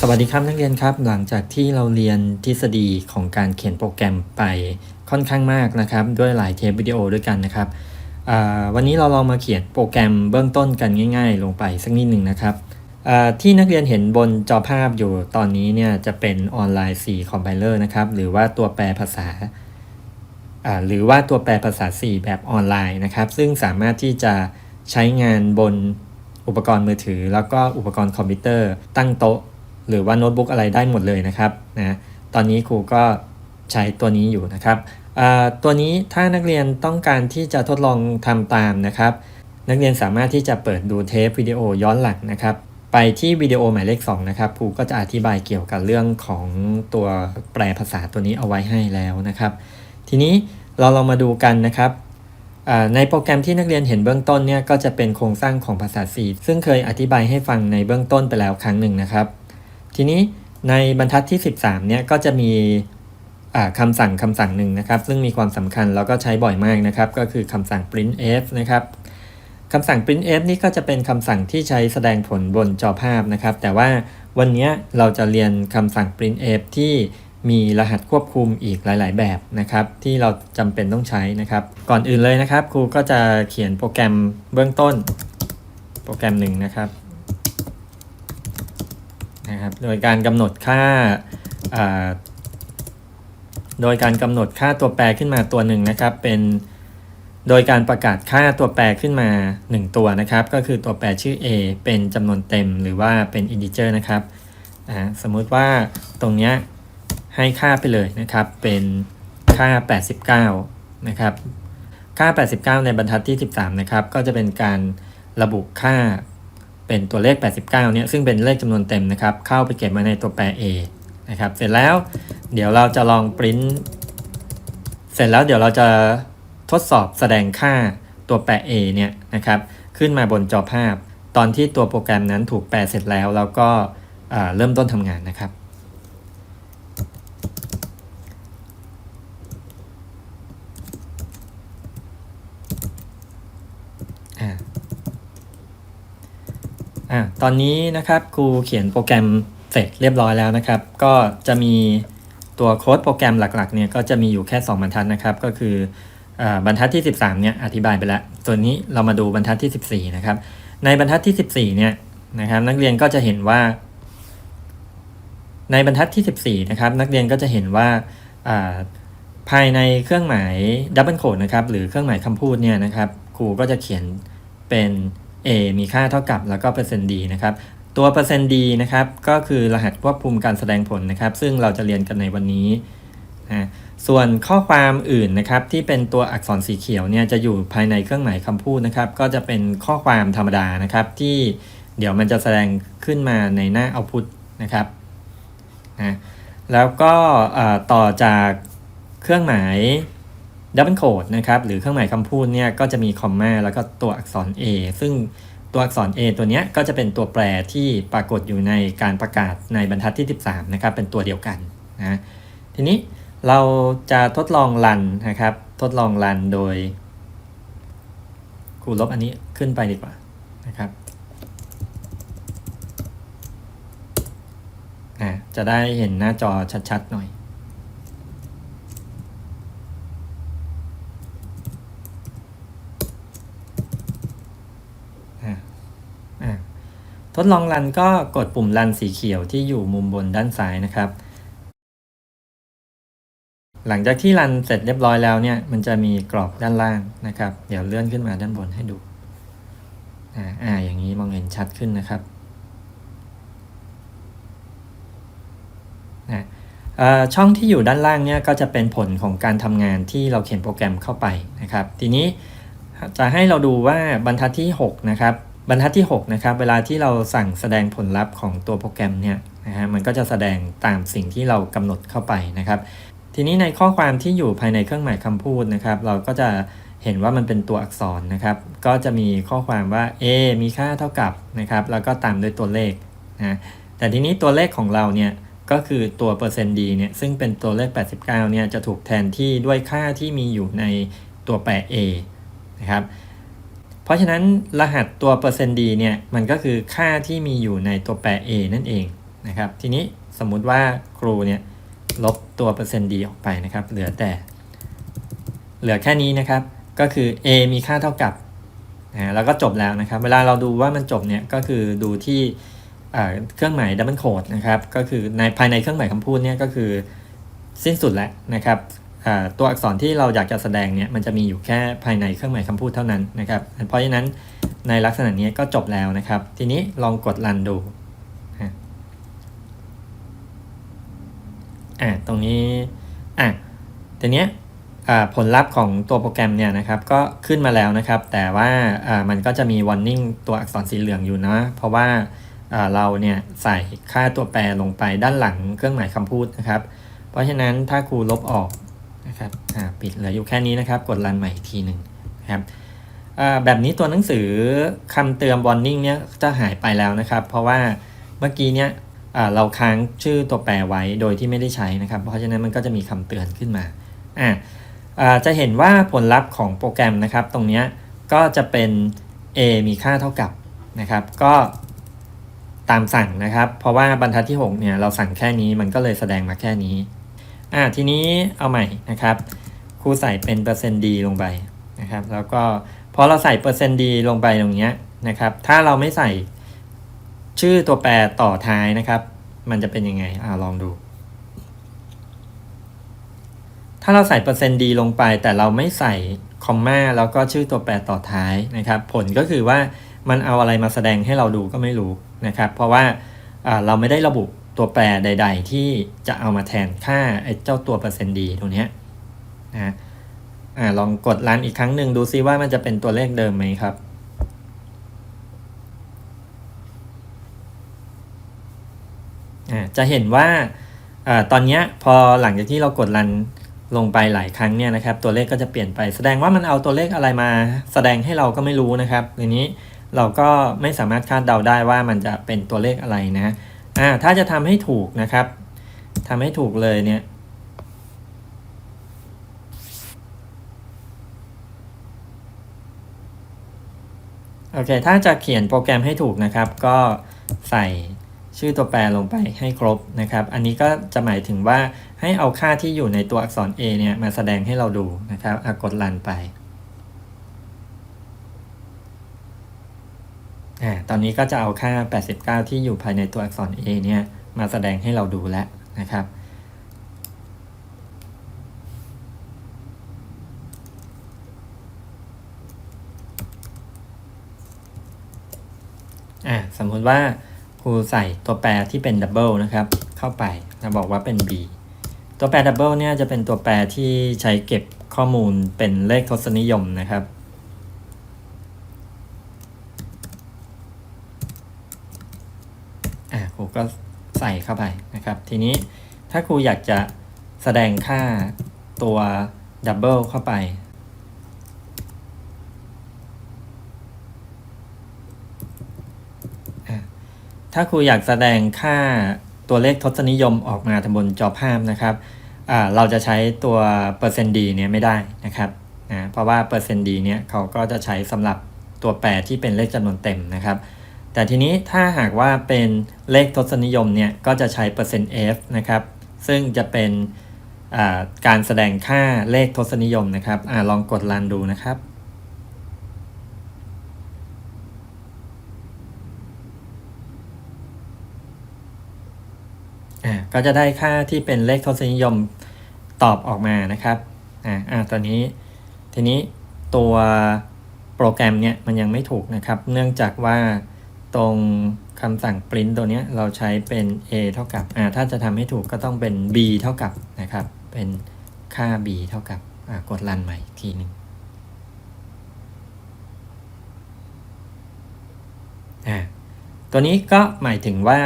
สวัสดีครับนักเรียนครับ หลังจากที่เราเรียนทฤษฎีของการเขียนโปรแกรมไปค่อนข้างมากนะครับ ด้วยหลายเทปวิดีโอด้วยกันนะครับวันนี้เราลองมาเขียนโปรแกรมเบื้องต้นกันง่าย ๆ ลงไปสักนิดหนึ่งนะครับที่นักเรียนเห็นบนจอภาพอยู่ตอนนี้เนี่ยจะเป็นออนไลน์4 Compiler นะครับหรือว่าตัวแปลภาษาอ่าหรือว่าตัวแปลภาษา C แบบออนไลน์นะครับ ซึ่งสามารถที่จะใช้งานบนอุปกรณ์มือถือ แล้วก็อุปกรณ์คอมพิวเตอร์ตั้งโต๊ะ หรือว่าโน้ตบุ๊กอะไรได้หมดเลยนะครับนะตอนนี้ครูก็ใช้ตัวนี้อยู่นะครับตัวนี้ถ้านักเรียนต้องการที่จะทดลองทำตามนะครับ นักเรียนสามารถที่จะเปิดดูเทปวิดีโอย้อนหลังนะครับ ไปที่วิดีโอหมายเลข2นะครับครูก็จะอธิบายเกี่ยวกับเรื่องของตัวแปลภาษาตัวนี้เอาไว้ให้แล้วนะครับ ทีนี้เราลองมาดูกันนะครับในโปรแกรมที่นักเรียนเห็นเบื้องต้นเนี่ยก็จะเป็นโครงสร้างของภาษา C ซึ่งเคยอธิบายให้ฟังในเบื้องต้นไปแล้วครั้งหนึ่งนะครับ ทีนี้ในบรรทัดที่ 13เนี่ยก็จะมีคำสั่งคำสั่งหนึ่งนะครับ ซึ่งมีความสำคัญแล้วก็ใช้บ่อยมากนะครับ ก็คือคำสั่ง printf นะครับคำสั่ง printf นี่ก็จะเป็นคำสั่งที่ใช้แสดงผลบนจอภาพนะครับ แต่ว่าวันนี้เราจะเรียนคำสั่ง printf ที่มีรหัสควบคุมอีกหลาย ๆ แบบนะครับ ที่เราจำเป็นต้องใช้นะครับ ก่อนอื่นเลยนะครับ ครูก็จะเขียนโปรแกรมเบื้องต้นโปรแกรมหนึ่งนะครับ นะครับ โดยการกำหนดค่า โดยการกำหนดค่าตัวแปรขึ้นมาตัวหนึ่งนะครับ เป็นโดยการประกาศค่าตัวแปรขึ้นมา 1 ตัวนะครับ ก็คือตัวแปรชื่อ a เป็นจำนวนเต็มหรือว่าเป็น integer นะครับอ่าสมมุติว่าตรงเนี้ยให้ค่าไปเลยนะครับ เป็นค่า 89 นะครับ ค่า 89 ในบรรทัดที่ 13 นะครับ ก็จะเป็นการระบุค่า เป็นตัวเลข 89 เนี่ยซึ่งเป็นเลขจำนวนเต็มนะครับ เข้าไปเก็บมาในตัวแปร a นะครับ เสร็จแล้วเดี๋ยวเราจะลองปริ้นเสร็จแล้วเดี๋ยวเราจะทดสอบแสดงค่าตัวแปร a เนี่ยนะครับ ขึ้นมาบนจอภาพ ตอนที่ตัวโปรแกรมนั้นถูกแปลเสร็จแล้วเราก็อ่าเริ่มต้นทำงานนะครับ อ่า อะตอนนี้นะครับครูเขียนโปรแกรมเสร็จเรียบร้อยแล้วนะครับ ก็จะมีตัวโค้ดโปรแกรมหลักๆเนี่ยก็จะมีอยู่แค่ 2 บรรทัดนะครับ ก็คืออบรรทัดที่ 13เนี่ยอธิบายไปแล้วส่วนนี้เรามาดูบรรทัดที่ 14นะครับในบรรทัดที่ 14เนี่ยนะครับนักเรียนก็จะเห็นว่า ในบรรทัดที่ 14นะครับนักเรียนก็จะเห็นว่าอ่าภายในเครื่องหมายดับเบิลโคดนะครับหรือเครื่องหมายคำพูดเนี่ยนะครับครูก็จะเขียนเป็น a มีค่าเท่ากับแล้วก็เปอร์เซ็นต์ d นะครับตัวเปอร์เซ็นต์ d นะครับก็คือรหัสควบคุมการแสดงผลนะครับ ซึ่งเราจะเรียนกันในวันนี้นะส่วนข้อความอื่นนะครับที่เป็นตัวอักษรสีเขียวเนี่ยจะอยู่ภายในเครื่องหมายคำพูดนะครับ ก็จะเป็นข้อความธรรมดานะครับที่เดี๋ยวมันจะแสดงขึ้นมาในหน้า output นะครับนะแล้วก็ต่อจากเครื่องหมาย ดับเบิลโคดนะครับหรือเครื่องหมายคำพูดเนี่ยก็จะมีคอมมาแล้วก็ตัวอักษร A ซึ่งตัวอักษร A ตัวเนี้ยก็จะเป็นตัวแปรที่ปรากฏอยู่ในการประกาศในบรรทัดที่ 13นะครับเป็นตัวเดียวกันนะทีนี้เราจะทดลองรันนะครับ ทดลองรันโดยครูลบอันนี้ขึ้นไปดีกว่านะครับอ่าจะได้เห็นหน้าจอชัดๆหน่อย อะอะ ทดลองรันก็กดปุ่มรันสีเขียวที่อยู่มุมบนด้านซ้ายนะครับ หลังจากที่รันเสร็จเรียบร้อยแล้วเนี่ยมันจะมีกรอบด้านล่างนะครับ เดี๋ยวเลื่อนขึ้นมาด้านบนให้ดูอ่าอ่าอย่างนี้มองเห็นชัดขึ้นนะครับนะอ่อช่องที่อยู่ด้านล่างเนี่ยก็จะเป็นผลของการทำงานที่เราเขียนโปรแกรมเข้าไปนะครับ ทีนี้จะให้เราดูว่าบรรทัดที่ 6 นะครับ บรรทัดที่6นะครับเวลาที่เราสั่งแสดงผลลัพธ์ของตัวโปรแกรมเนี่ยนะฮะมันก็จะแสดงตามสิ่งที่เรากำหนดเข้าไปนะครับ ทีนี้ในข้อความที่อยู่ภายในเครื่องหมายคำพูดนะครับ เราก็จะเห็นว่ามันเป็นตัวอักษรนะครับ ก็จะมีข้อความว่า a มีค่าเท่ากับนะครับ แล้วก็ตามด้วยตัวเลขนะแต่ทีนี้ตัวเลขของเราเนี่ยก็คือตัวเปอร์เซ็นต์ d เนี่ยซึ่งเป็นตัวเลข 89เนี่ยจะถูกแทนที่ด้วยค่าที่มีอยู่ในตัวแปร a นะครับ เพราะฉะนั้นรหัสตัวเปอร์เซ็นต์ d เนี่ยมันก็คือค่าที่มีอยู่ในตัวแปร a นั่นเองนะครับ ทีนี้สมมุติว่าครูเนี่ยลบตัวเปอร์เซ็นต์ดีออกไปนะครับ เหลือแต่ เหลือแค่นี้นะครับ ก็คือ a มีค่าเท่ากับนะแล้วก็จบแล้วนะครับ เวลาเราดูว่ามันจบเนี่ยก็คือดูที่เครื่องหมายดับเบิลโคดนะครับ ก็คือในภายในเครื่องหมายคำพูดเนี่ยก็คือสิ้นสุดแล้วนะครับ ตัวอักษรที่เราอยากจะแสดงเนี่ยมันจะมีอยู่แค่ภายในเครื่องหมายคำพูดเท่านั้นนะครับ เพราะฉะนั้นในลักษณะนี้ก็จบแล้วนะครับ ทีนี้ลองกดรันดูอะตรงนี้อะทีเนี้ยผลลัพธ์ของตัวโปรแกรมเนี่ยนะครับก็ขึ้นมาแล้วนะครับ แต่ว่ามันก็จะมี warning ตัวอักษรสีเหลืองอยู่นะเพราะว่าเราเนี่ยใส่ค่าตัวแปรลงไปด้านหลังเครื่องหมายคำพูดนะครับ เพราะฉะนั้นถ้าครูลบออก นะครับอ่าปิดเหลืออยู่แค่นี้นะครับ กดรันใหม่อีกทีหนึ่งนะครับแบบนี้ตัวหนังสือคำเตือน warning เนี่ยจะหายไปแล้วนะครับ เพราะว่าเมื่อกี้เนี่ยเราค้างชื่อตัวแปรไว้โดยที่ไม่ได้ใช้นะครับ เพราะฉะนั้นมันก็จะมีคำเตือนขึ้นมาอ่าจะเห็นว่าผลลัพธ์ของโปรแกรมนะครับ ตรงนี้ก็จะเป็น a มีค่าเท่ากับนะครับ ก็ตามสั่งนะครับ เพราะว่าบรรทัดที่ 6 เนี่ย เราสั่งแค่นี้มันก็เลยแสดงมาแค่นี้ อ่าทีนี้เอาใหม่นะครับครูใส่เป็นเปอร์เซ็นต์ดีลงไปนะครับ แล้วก็พอเราใส่เปอร์เซ็นต์ดีลงไปตรงเนี้ยนะครับ ถ้าเราไม่ใส่ชื่อตัวแปรต่อท้ายนะครับ มันจะเป็นยังไงอ่าลองดู ถ้าเราใส่เปอร์เซ็นต์ดีลงไป แต่เราไม่ใส่คอมมาแล้วก็ชื่อตัวแปรต่อท้ายนะครับ ผลก็คือว่ามันเอาอะไรมาแสดงให้เราดูก็ไม่รู้นะครับ เพราะว่าเราไม่ได้ระบุ ตัวแปรใด ๆ ที่จะเอามาแทนค่าไอ้เจ้าตัวเปอร์เซ็นต์ดีตรงนี้นะอ่าลองกดรันอีกครั้งหนึ่งดูซิว่ามันจะเป็นตัวเลขเดิมไหมครับอ่าจะเห็นว่าอาตอนนี้พอหลังจากที่เรากดรันลงไปหลายครั้งเนี่ยนะครับ ตัวเลขก็จะเปลี่ยนไป แสดงว่ามันเอาตัวเลขอะไรมาแสดงให้เราก็ไม่รู้นะครับทีนี้เราก็ไม่สามารถคาดเดาได้ว่ามันจะเป็นตัวเลขอะไรนะ อ่าถ้าจะทำให้ถูกนะครับทำให้ถูกเลยเนี่ยโอเค ถ้าจะเขียนโปรแกรมให้ถูกนะครับ ก็ใส่ชื่อตัวแปรลงไปให้ครบนะครับ อันนี้ก็จะหมายถึงว่าให้เอาค่าที่อยู่ในตัวอักษร A เนี่ยมาแสดงให้เราดูนะครับกดรันไป อ่าตอนนี้ก็จะเอาค่า 89 ที่อยู่ภายในตัวอักษร A เนี่ยมาแสดงให้เราดูแล้วนะครับ อะสมมุติว่าครูใส่ตัวแปรที่เป็นดับเบิลนะครับ เข้าไปเราบอกว่าเป็น b ตัวแปรดับเบิลเนี่ยจะเป็นตัวแปรที่ใช้เก็บข้อมูลเป็นเลขทศนิยมนะครับ อะครูก็ใส่เข้าไปนะครับ ทีนี้ถ้าครูอยากจะแสดงค่าตัวดับเบิลเข้าไป ถ้าครูอยากแสดงค่าตัวเลขทศนิยมออกมาทบนจอภาพนะครับ เราจะใช้ตัวเปอร์เซ็นต์ดีเนี่ยไม่ได้นะครับนะเพราะว่าเปอร์เซ็นต์ดีเนี่ยเขาก็จะใช้สำหรับตัวแปรที่เป็นเลขจำนวนเต็มนะครับ แต่ทีนี้ถ้าหากว่าเป็นเลขทศนิยมเนี่ยก็จะใช้เปอร์เซ็นต์ f นะครับ ซึ่งจะเป็นการแสดงค่าเลขทศนิยมนะครับอลองกดรันดูนะครับ ก็จะได้ค่าที่เป็นเลขทศนิยมตอบออกมานะครับอ่าอ่าตอนนี้ ทีนี้ตัวโปรแกรมเนี่ยมันยังไม่ถูกนะครับ เนื่องจากว่า ตรงคำสั่ง print ตัวนี้เราใช้เป็น a เท่ากับอ่าถ้าจะทำให้ถูกก็ต้องเป็น b เท่ากับนะครับ เป็นค่า b เท่ากับอ่ากดรันใหม่ทีหนึ่งอ่าตัวนี้ก็หมายถึงว่า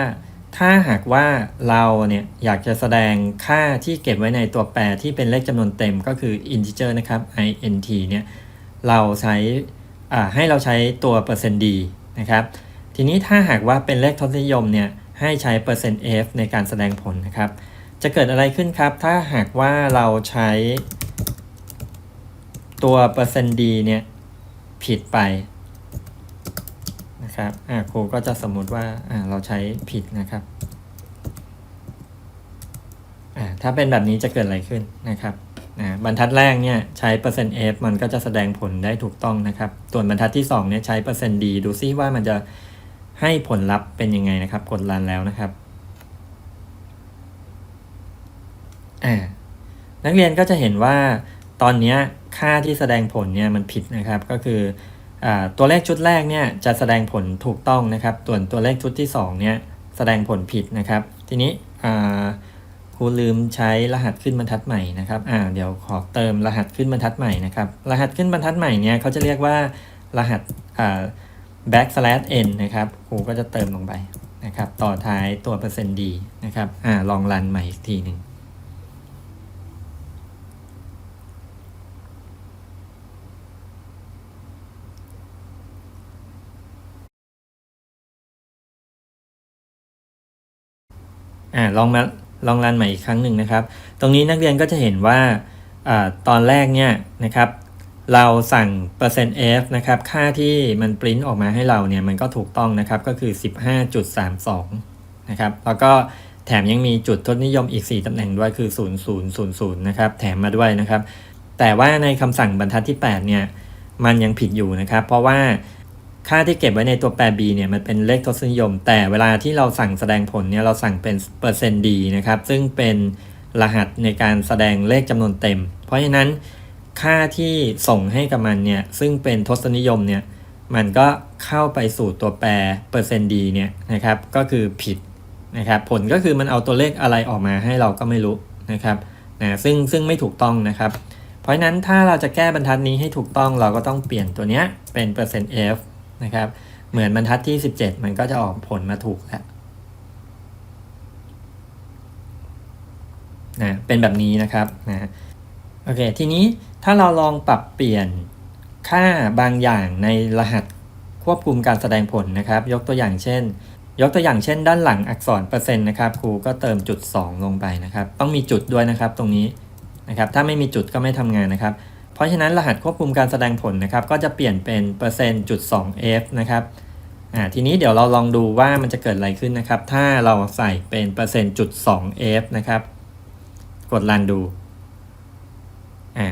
ถ้าหากว่าเราเนี่ยอยากจะแสดงค่าที่เก็บไว้ในตัวแปรที่เป็นเลขจำนวนเต็มก็คือ integer นะครับ int เนี่ยเราใช้อ่าให้เราใช้ตัวเปอร์เซ็นต์ d นะครับ ทีนี้ถ้าหากว่าเป็นเลขทศนิยมเนี่ยให้ใช้เปอร์เซ็นต์ f ในการแสดงผลนะครับ จะเกิดอะไรขึ้นครับ ถ้าหากว่าเราใช้ตัวเปอร์เซ็นต์ d เนี่ยผิดไปนะครับอ่าครูก็จะสมมุติว่าอ่าเราใช้ผิดนะครับถ้าเป็นแบบนี้จะเกิดอะไรขึ้นนะครับอ่าบรรทัดแรกเนี่ยใช้เปอร์เซ็นต์ f มันก็จะแสดงผลได้ถูกต้องนะครับ ส่วนบรรทัดที่2เนี่ยใช้เปอร์เซ็นต์ d ดูซิว่ามันจะ ให้ผลลัพธ์เป็นยังไงนะครับ กดรันแล้วนะครับอ่านักเรียนก็จะเห็นว่าตอนนี้ค่าที่แสดงผลเนี่ยมันผิดนะครับก็คืออตัวเลขชุดแรกเนี่ยจะแสดงผลถูกต้องนะครับส่วนตัวเลขชุดที่2เนี่ยแสดงผลผิดนะครับ ทีนี้ครูลืมใช้รหัสขึ้นบรรทัดใหม่นะครับอ่าเดี๋ยวขอเติมรหัสขึ้นบรรทัดใหม่นะครับ รหัสขึ้นบรรทัดใหม่เนี่ยเขาจะเรียกว่ารหัสอ่า backslash n นะครับครูก็จะเติมลงไปนะครับ ต่อท้ายตัวเปอร์เซ็นต์ดีนะครับ อ่า ลองรันใหม่อีกทีหนึ่งอ่า ลองมาลองรันใหม่อีกครั้งหนึ่งนะครับ ตรงนี้นักเรียนก็จะเห็นว่าอาตอนแรกเนี่ยนะครับ เราสั่งเปอร์เซ็นต์ f นะครับ ค่าที่มันปริ้นออกมาให้เราเนี่ยมันก็ถูกต้องนะครับก็คือ 15.32 นะครับ แล้วก็แถมยังมีจุดทศนิยมอีก 4 ตำแหน่งด้วยคือ 0000 นะครับ แถมมาด้วยนะครับ แต่ว่าในคำสั่งบรรทัดที่ 8 เนี่ย มันยังผิดอยู่นะครับ เพราะว่าค่าที่เก็บไว้ในตัวแปร b เนี่ยมันเป็นเลขทศนิยม แต่เวลาที่เราสั่งแสดงผลเนี่ยเราสั่งเป็นเปอร์เซ็นต์ d นะครับ ซึ่งเป็นรหัสในการแสดงเลขจำนวนเต็ม เพราะฉะนั้น ค่าที่ส่งให้กับมันเนี่ยซึ่งเป็นทศนิยมเนี่ยมันก็เข้าไปสู่ตัวแปรเปอร์เซ็นต์ d เนี่ยนะครับก็คือผิดนะครับผลก็คือมันเอาตัวเลขอะไรออกมาให้เราก็ไม่รู้นะครับนะซึ่งซึ่งไม่ถูกต้องนะครับ เพราะฉะนั้นถ้าเราจะแก้บรรทัดนี้ให้ถูกต้องเราก็ต้องเปลี่ยนตัวเนี้ยเป็นเปอร์เซ็นต์ f นะครับเหมือนบรรทัดที่ 17 มันก็จะออกผลมาถูกแล้วนะเป็นแบบนี้นะครับนะโอเคทีนี้ ถ้าเราลองปรับเปลี่ยนค่าบางอย่างในรหัสควบคุมการแสดงผลนะครับ ยกตัวอย่างเช่น ยกตัวอย่างเช่น ด้านหลังอักษรเปอร์เซ็นต์นะครับครูก็เติมจุด 2 ลงไปนะครับ ต้องมีจุดด้วยนะครับตรงนี้นะครับถ้าไม่มีจุดก็ไม่ทำงานนะครับ เพราะฉะนั้นรหัสควบคุมการแสดงผลนะครับ ก็จะเปลี่ยนเป็นเปอร์เซ็นต์จุด 2f นะครับอ่าทีนี้เดี๋ยวเราลองดูว่ามันจะเกิดอะไรขึ้นนะครับ ถ้าเราใส่เป็นเปอร์เซ็นต์จุด 2f นะครับ กดรันดูอ่า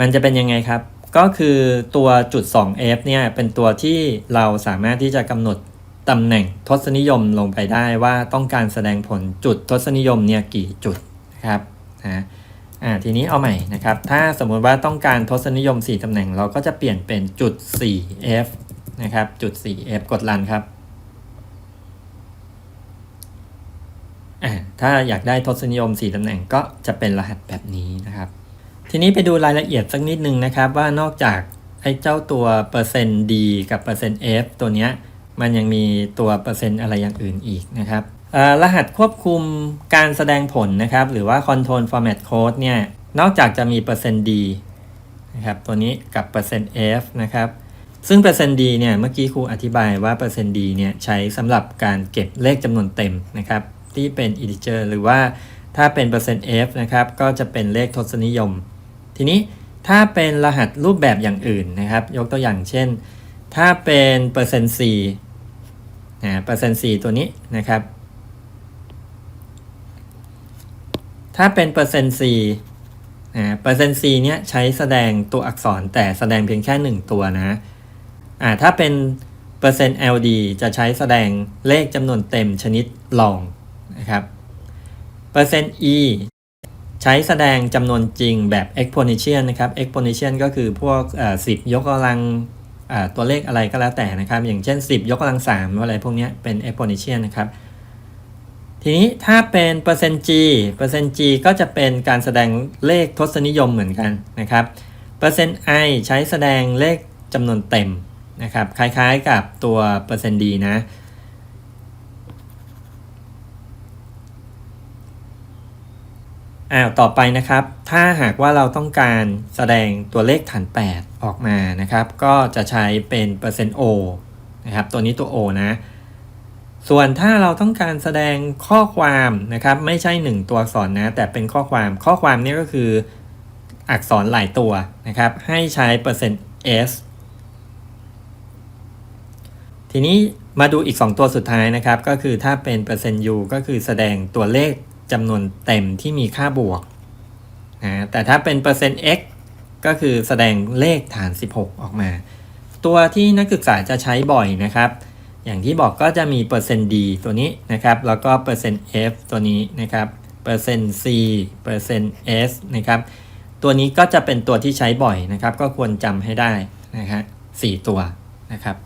มันจะเป็นยังไงครับ ก็คือตัวจุด 2f เนี่ยเป็นตัวที่เราสามารถที่จะกำหนดตำแหน่งทศนิยมลงไปได้ว่าต้องการแสดงผลจุดทศนิยมเนี่ยกี่จุดนะครับนะอ่าทีนี้เอาใหม่นะครับ ถ้าสมมุติว่าต้องการทศนิยม 4ตำแหน่งเราก็จะเปลี่ยนเป็นจุด 4f นะครับจุด 4f กดรันครับอ่าถ้าอยากได้ทศนิยม 4ตำแหน่งก็จะเป็นรหัสแบบนี้นะครับ ทีนี้ไปดูรายละเอียดสักนิดนึงนะครับ ว่านอกจากไอ้เจ้าตัวเปอร์เซ็นต์ d กับเปอร์เซ็นต์ f ตัวเนี้ยมันยังมีตัวเปอร์เซ็นต์อะไรอย่างอื่นอีกนะครับรหัสควบคุมการแสดงผลนะครับ หรือว่า control format code เนี่ยนอกจากจะมีเปอร์เซ็นต์ d นะครับตัวนี้กับเปอร์เซ็นต์ f นะครับซึ่งเปอร์เซ็นต์ d เนี่ยเมื่อกี้ครูอธิบายว่าเปอร์เซ็นต์ d เนี่ยใช้สำหรับการเก็บเลขจำนวนเต็มนะครับที่เป็น integer หรือว่าถ้าเป็นเปอร์เซ็นต์ f นะครับก็จะเป็นเลขทศนิยม ทีนี้ถ้าเป็นรหัสรูปแบบอย่างอื่นนะครับ ยกตัวอย่างเช่น ถ้าเป็นเปอร์เซ็นต์ c นะเปอร์เซ็นต์ c ตัวนี้นะครับ ถ้าเป็นเปอร์เซ็นต์ c นะเปอร์เซ็นต์ c เนี้ยใช้แสดงตัวอักษรแต่แสดงเพียงแค่ 1 ตัวนะอ่าถ้าเป็นเปอร์เซ็นต์ ld จะใช้แสดงเลขจำนวนเต็มชนิดลองนะครับเปอร์เซ็นต์ e ใช้แสดงจำนวนจริงแบบ exponential นะครับ exponential ก็คือพวกสิบยกกำลังตัวเลขอะไรก็แล้วแต่นะครับ อย่างเช่น 10 ยกกำลัง 3 อะไรพวกนี้เป็น exponential นะครับ ทีนี้ถ้าเป็นเปอร์เซนต์ g เปอร์เซนต์ g ก็จะเป็นการแสดงเลขทศนิยมเหมือนกันนะครับเปอร์เซนต์ i ใช้แสดงเลขจำนวนเต็มนะครับ คล้ายๆกับตัวเปอร์เซนต์ d นะ อ้าวต่อไปนะครับ ถ้าหากว่าเราต้องการแสดงตัวเลขฐาน 8 ออกมานะครับ ก็จะใช้เป็นเปอร์เซ็นต์ o นะครับ ตัวนี้ตัว o นะ ส่วนถ้าเราต้องการแสดงข้อความนะครับ ไม่ใช่ 1 ตัวอักษรนะ แต่เป็นข้อความ ข้อความนี้ก็คืออักษรหลายตัวนะครับ ให้ใช้เปอร์เซ็นต์ s ทีนี้มาดูอีก 2 ตัวสุดท้ายนะครับ ก็คือถ้าเป็นเปอร์เซ็นต์ u ก็คือแสดงตัวเลข จำนวนเต็มที่มีค่าบวกนะแต่ถ้าเป็นเปอร์เซ็นต์ x ก็คือแสดงเลขฐาน 16 ออกมา ตัวที่นักศึกษาจะใช้บ่อยนะครับ อย่างที่บอกก็จะมีเปอร์เซ็นต์ d ตัวนี้นะครับ แล้วก็เปอร์เซ็นต์ f ตัวนี้นะครับ เปอร์เซ็นต์ c เปอร์เซ็นต์ s นะครับ ตัวนี้ก็จะเป็นตัวที่ใช้บ่อยนะครับ ก็ควรจำให้ได้นะฮะสี่ตัวนะครับ